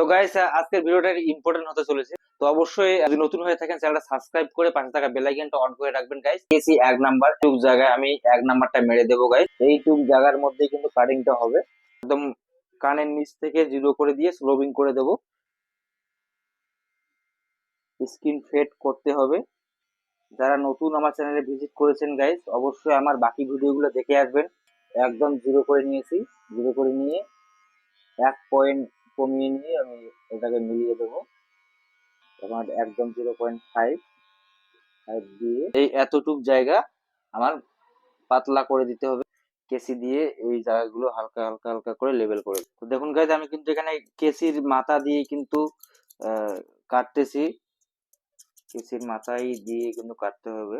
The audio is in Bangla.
তো গাইস আজকের ভিডিওটা ইম্পর্টেন্ট হতে চলেছে। তো অবশ্যই যদি নতুন হয়ে থাকেন চ্যানেলটা সাবস্ক্রাইব করে পাশে থাকা বেল আইকনটা অন করে রাখবেন গাইস এসি এক নাম্বার টুক জায়গায় আমি এক নাম্বারটা মেরে দেবো গাইস এই টুক জায়গার মধ্যে কিন্তু কাটিংটা হবে। একদম কানের নিচ থেকে জিরো করে দিয়ে স্লোবিং করে দেবো। স্ক্রিন ফেড করতে হবে। যারা নতুন আমার চ্যানেলে ভিজিট করেছেন গাইস অবশ্যই আমার বাকি ভিডিওগুলো দেখে আসবেন। একদম জিরো করে নিয়েছি। জিরো করে নিয়ে এক পয়েন্ট কমিয়ে নিয়ে আমি এটাকে মিলিয়ে দেবো। আমার একদম জিরো পয়েন্ট ফাইভ ফাইভ দিয়ে এই এতটুক জায়গা আমার পাতলা করে দিতে হবে। কেসি দিয়ে এই জায়গাগুলো হালকা হালকা হালকা করে লেভেল করে তো দেখুন গাইজ আমি কিন্তু এখানে কেসির মাথা দিয়ে কিন্তু কাটতেছি। কেসির মাথায় দিয়ে কিন্তু কাটতে হবে।